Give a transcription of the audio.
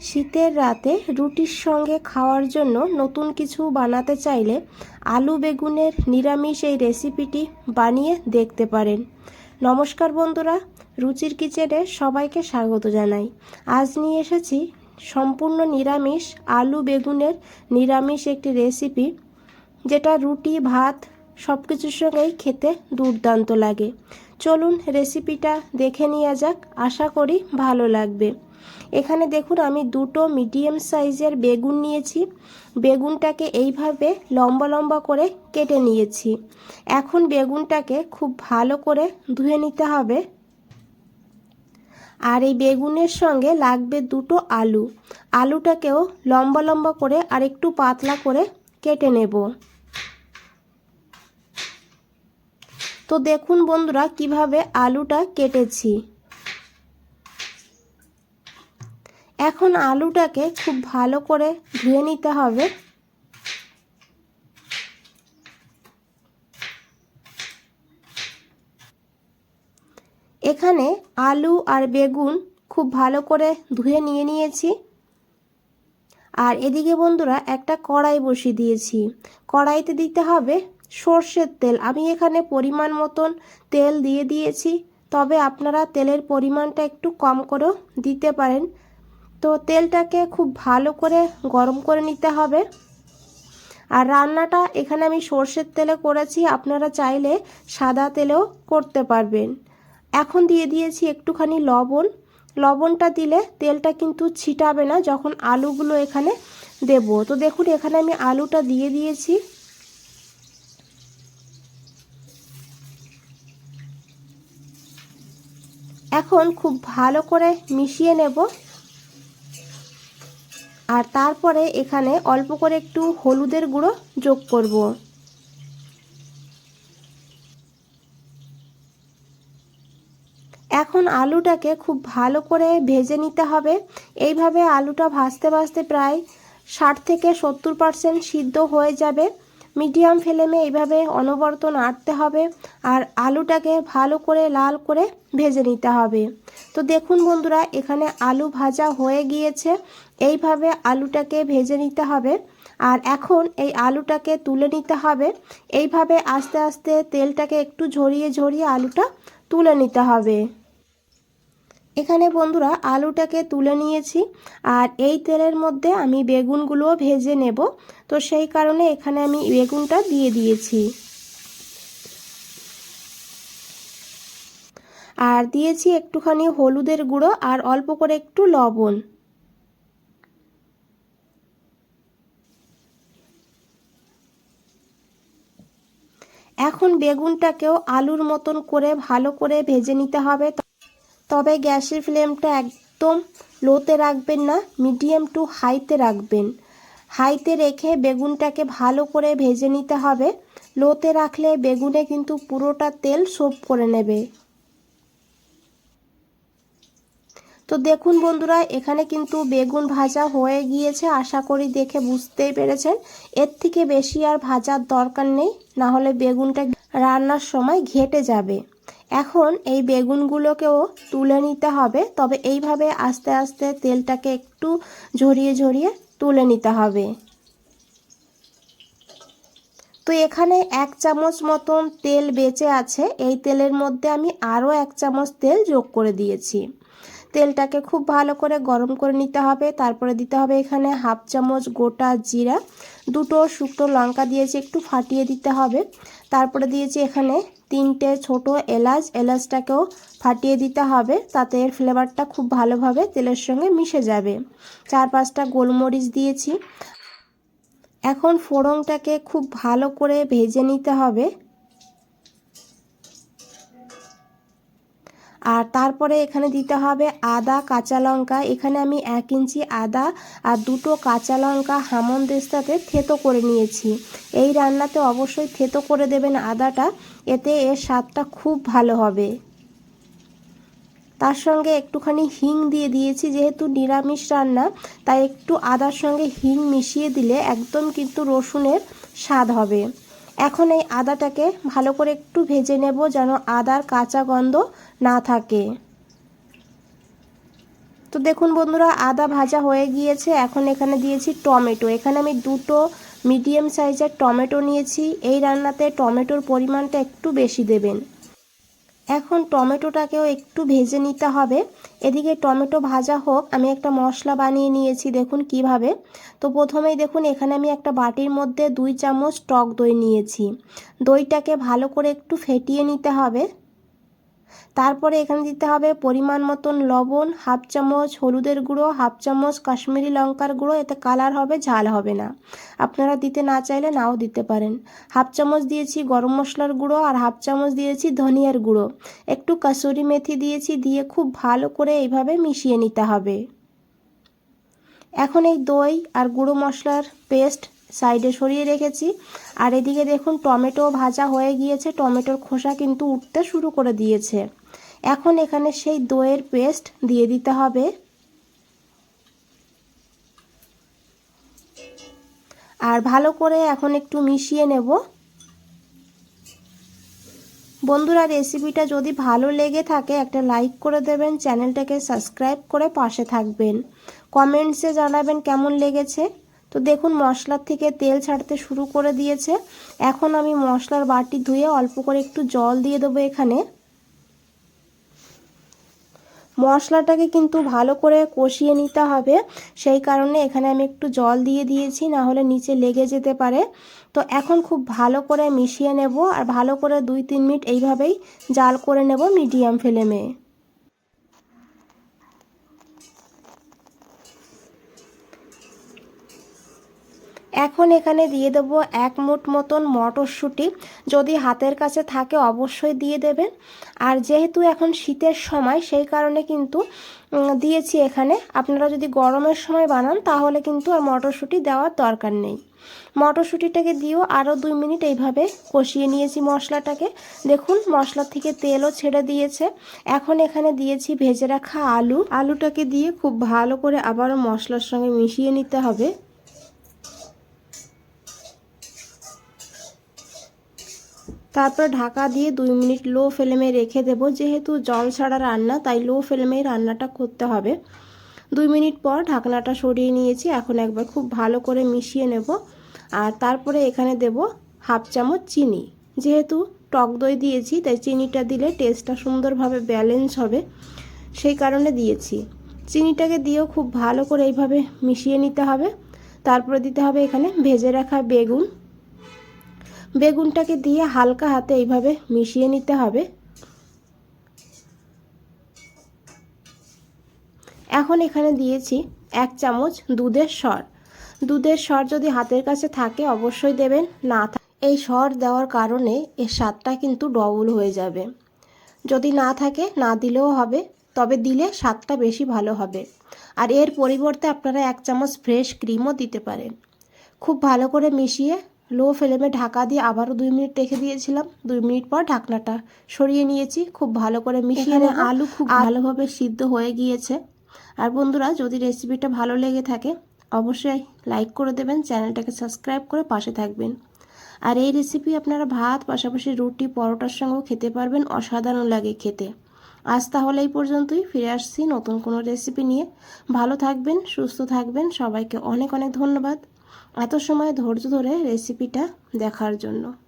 শীতের রাতে রুটির সঙ্গে খাওয়ার জন্য নতুন কিছু বানাতে চাইলে আলু বেগুনের নিরামিষ এই রেসিপিটি বানিয়ে দেখতে পারেন। নমস্কার বন্ধুরা, রুচির কিচেনে সবাইকে স্বাগত জানাই। আজ নিয়ে এসেছি সম্পূর্ণ নিরামিষ আলু বেগুনের নিরামিষ একটি রেসিপি, যেটা রুটি, ভাত সব কিছুর সঙ্গেই খেতে দুর্দান্ত লাগে। চলুন রেসিপিটা দেখে নেওয়া যাক, আশা করি ভালো লাগবে। এখানে দেখুন, আমি দুটো মিডিয়াম সাইজের বেগুন নিয়েছি। বেগুনটাকে এইভাবে লম্বা লম্বা করে কেটে নিয়েছি। এখন বেগুনটাকে খুব ভালো করে ধুয়ে নিতে হবে। আর এই বেগুনের সঙ্গে লাগবে দুটো আলু। আলুটাকেও লম্বা লম্বা করে আর একটু পাতলা করে কেটে নেব। তো দেখুন বন্ধুরা, কীভাবে আলুটা কেটেছি। এখন আলুটাকে খুব ভালো করে ধুয়ে নিতে হবে। এখানে আলু আর বেগুন খুব ভালো করে ধুয়ে নিয়ে নিয়েছি। আর এদিকে বন্ধুরা একটা কড়াই বসিয়ে দিয়েছি। কড়াইতে দিতে হবে সর্ষের তেল। আমি এখানে পরিমাণ মতন তেল দিয়ে দিয়েছি, তবে আপনারা তেলের পরিমাণটা একটু কম করেও দিতে পারেন। তো তেলটাকে খুব ভালো করে গরম করে নিতে হবে। আর রান্নাটা এখানে আমি সর্ষের তেলে করেছি, আপনারা চাইলে সাদা তেলেও করতে পারবেন। এখন দিয়ে দিয়েছি একটুখানি লবণ। লবণটা দিলে তেলটা কিন্তু ছিটাবে না যখন আলুগুলো এখানে দেব। তো দেখুন, এখানে আমি আলুটা দিয়ে দিয়েছি। এখন খুব ভালো করে মিশিয়ে নেব। আর তারপরে এখানে অল্প করে একটু হলুদের গুঁড়ো যোগ করব। এখন আলুটাকে খুব ভালো করে ভেজে নিতে হবে। এইভাবে আলুটা ভাজতে ভাজতে প্রায় ষাট থেকে সত্তর পারসেন্ট সিদ্ধ হয়ে যাবে। মিডিয়াম ফ্লেমে এইভাবে অনবরত নাড়তে হবে আর আলুটাকে ভালো করে লাল করে ভেজে নিতে হবে। তো দেখুন বন্ধুরা, এখানে আলু ভাজা হয়ে গিয়েছে। এইভাবে আলুটাকে ভেজে নিতে হবে আর এখন এই আলুটাকে তুলে নিতে হবে। এইভাবে আস্তে আস্তে তেলটাকে একটু ঝরিয়ে ঝরিয়ে আলুটা তুলে নিতে হবে। এখানে বন্ধুরা আলুটাকে তুলে নিয়েছি আর এই তেলের মধ্যে আমি বেগুনগুলোও ভেজে নেব। তো সেই কারণে এখানে আমি বেগুনটা দিয়ে দিয়েছি। আর দিয়েছি একটুখানি হলুদের গুঁড়ো আর অল্প করে একটু লবণ। এখন বেগুনটাকেও আলুর মতন করে ভালো করে ভেজে নিতে হবে। তবে গ্যাসের ফ্লেমটা একদম লোতে রাখবেন না, মিডিয়াম টু হাইতে রাখবেন। হাইতে রেখে বেগুনটাকে ভালো করে ভেজে নিতে হবে। লোতে রাখলে বেগুনে কিন্তু পুরোটা তেল সোপ করে নেবে। তো দেখুন বন্ধুরা, এখানে কিন্তু বেগুন ভাজা হয়ে গিয়েছে, আশা করি দেখে বুঝতেই পেরেছেন। এর থেকে বেশি আর ভাজার দরকার নেই, না হলে বেগুনটা রান্নার সময় ঘেটে যাবে। এখন এই বেগুনগুলোকেও তুলে নিতে হবে, তবে এইভাবে আস্তে আস্তে তেলটাকে একটু ঝরিয়ে ঝরিয়ে তুলে নিতে হবে। তো এখানে এক চামচ মতন তেল বেঁচে আছে, এই তেলের মধ্যে আমি আরও এক চামচ তেল যোগ করে দিয়েছি। তেলটাকে খুব ভালো করে গরম করে নিতে হবে, তারপরে দিতে হবে এখানে হাফ চামচ গোটা জিরা দুটো শুকনো লঙ্কা দিয়েছি, একটু ফাটিয়ে দিতে হবে। তারপরে দিয়েছি এখানে তিনটে ছোট এলাচ। এলাচটাকেও ফাটিয়ে দিতে হবে, তাতে এর ফ্লেভারটা খুব ভালোভাবে তেলের সঙ্গে মিশে যাবে। চার পাঁচটা গোলমরিচ দিয়েছি। এখন ফোড়নটাকে খুব ভালো করে ভেজে নিতে হবে। আর তারপরে এখানে দিতে হবে আদা, কাঁচা লঙ্কা। এখানে আমি এক ইঞ্চি আদা আর দুটো কাঁচা লঙ্কা হামন দেস্তাতে থেতো করে নিয়েছি। এই রান্নাতে অবশ্যই থেতো করে দেবেন আদাটা, এতে এর স্বাদটা খুব ভালো হবে। তার সঙ্গে একটুখানি হিং দিয়ে দিয়েছি, যেহেতু নিরামিষ রান্না, তাই একটু আদার সঙ্গে হিং মিশিয়ে দিলে একদম কিন্তু রসুনের স্বাদ হবে। এখন এই আদাটাকে ভালো করে একটু ভেজে নেব যেন আদার কাঁচা গন্ধ না থাকে। তো দেখুন বন্ধুরা, আদা ভাজা হয়ে গিয়েছে। এখন এখানে দিয়েছি টমেটো। এখানে আমি দুটো মিডিয়াম সাইজের টমেটো নিয়েছি। এই রান্নাতে টমেটোর পরিমাণটা একটু বেশি দেবেন। এখন টমেটোটাকেও একটু ভেজে নিতে হবে। এদিকে টমেটো ভাজা হোক, আমি একটা মশলা বানিয়ে নিয়েছি দেখুন কীভাবে। তো প্রথমেই দেখুন এখানে আমি একটা বাটির মধ্যে দুই চামচ টক দই নিয়েছি। দইটাকে ভালো করে একটু ফেটিয়ে নিতে হবে। তারপরে এখানে দিতে হবে পরিমাণ মতন লবণ, হাফ চামচ হলুদের গুঁড়ো, হাফ চামচ কাশ্মীরি লঙ্কার গুঁড়ো, এতে কালার হবে, ঝাল হবে না। আপনারা দিতে না চাইলে নাও দিতে পারেন। হাফ চামচ দিয়েছি গরম মশলার গুঁড়ো আর হাফ চামচ দিয়েছি ধনিয়ার গুঁড়ো। একটু কাসুরি মেথি দিয়েছি, দিয়ে খুব ভালো করে এইভাবে মিশিয়ে নিতে হবে। এখন এই দই আর গুঁড়ো মশলার পেস্ট সাইডে সরিয়ে রেখেছি। আর এদিকে দেখুন টমেটো ভাজা হয়ে গিয়েছে। টমেটোর খোসা কিন্তু উঠতে শুরু করে দিয়েছে। এখন এখানে সেই দইয়ের পেস্ট দিয়ে দিতে হবে। আর ভালো করে এখন একটু মিশিয়ে নেব। বন্ধুরা, রেসিপিটা যদি ভালো লেগে থাকে, একটা লাইক করে দেবেন, চ্যানেলটাকে সাবস্ক্রাইব করে পাশে থাকবেন। কমেন্টসে জানাবেন কেমন লেগেছে। তো দেখুন, মশলার থেকে তেল ছাড়তে শুরু করে দিয়েছে। এখন আমি মশলার বাটি ধুয়ে অল্প করে একটু জল দিয়ে দেবো এখানে। মশলাটাকে কিন্তু ভালো করে কষিয়ে নিতে হবে। সেই কারণে এখানে আমি একটু জল দিয়ে দিয়েছি, না হলে নিচে লেগে যেতে পারে। তো এখন খুব ভালো করে মিশিয়ে নেব আর ভালো করে দুই তিন মিনিট এইভাবেই জাল করে নেব মিডিয়াম ফ্লেমে। এখন এখানে দিয়ে দেব এক মুঠ মতন মটরশুঁটি। যদি হাতের কাছে থাকে অবশ্যই দিয়ে দেবেন। আর যেহেতু এখন শীতের সময়, সেই কারণে কিন্তু দিয়েছি এখানে। আপনারা যদি গরমের সময় বানান, তাহলে কিন্তু আর মটরশুঁটি দেওয়ার দরকার নেই। মটরশুঁটিটাকে দিয়েও আরও দুই মিনিট এইভাবে কষিয়ে নিয়েছি মশলাটাকে। দেখুন, মশলা থেকে তেলও ছেড়ে দিয়েছে। এখন এখানে দিয়েছি ভেজে রাখা আলু। আলুটাকে দিয়ে খুব ভালো করে আবারও মশলার সঙ্গে মিশিয়ে নিতে হবে। তারপর ঢাকা দিয়ে দুই মিনিট লো ফ্লেমে রেখে দেব। যেহেতু জল ছাড়া রান্না, তাই লো ফ্লেমে রান্নাটা করতে হবে। দুই মিনিট পর ঢাকনাটা সরিয়ে নিয়েছি। এখন একবার খুব ভালো করে মিশিয়ে নেব। আর তারপরে এখানে দেব হাফ চামচ চিনি। যেহেতু টক দই দিয়েছি, তাই চিনিটা দিলে টেস্টটা সুন্দরভাবে ব্যালেন্স হবে। সেই কারণে দিয়েছি। চিনিটাকে দিয়েও খুব ভালো করে এইভাবে মিশিয়ে নিতে হবে। তারপরে দিতে হবে এখানে ভেজে রাখা বেগুন। বেগুনটাকে দিয়ে হালকা হাতে এইভাবে মিশিয়ে নিতে হবে। এখন এখানে দিয়েছি এক চামচ দুধের সর। দুধের সর যদি হাতের কাছে থাকে, অবশ্যই দেবেন, না এই সর দেওয়ার কারণে এর স্বাদটা কিন্তু ডবল হয়ে যাবে। যদি না থাকে, না দিলেও হবে, তবে দিলে স্বাদটা বেশি ভালো হবে। আর এর পরিবর্তে আপনারা এক চামচ ফ্রেশ ক্রিমও দিতে পারেন। খুব ভালো করে মিশিয়ে লো ফ্লেমে ঢাকা দিয়ে আবারও দুই মিনিট রেখে দিয়েছিলাম। দুই মিনিট পর ঢাকনাটা সরিয়ে নিয়েছি। খুব ভালো করে মিশিয়ে আলু খুব ভালোভাবে সিদ্ধ হয়ে গিয়েছে। আর বন্ধুরা যদি রেসিপিটা ভালো লেগে থাকে অবশ্যই লাইক করে দেবেন চ্যানেলটাকে সাবস্ক্রাইব করে পাশে থাকবেন। আর এই রেসিপি আপনারা ভাত পাশাপাশি রুটি পরোটার সঙ্গেও খেতে পারবেন অসাধারণ লাগে খেতে। আজ তাহলে এই পর্যন্তই ফিরে আসছি নতুন কোনো রেসিপি নিয়ে। ভালো থাকবেন সুস্থ থাকবেন সবাইকে অনেক অনেক ধন্যবাদ। এত সময় ধৈর্য ধরে রেসিপিটা দেখার জন্য।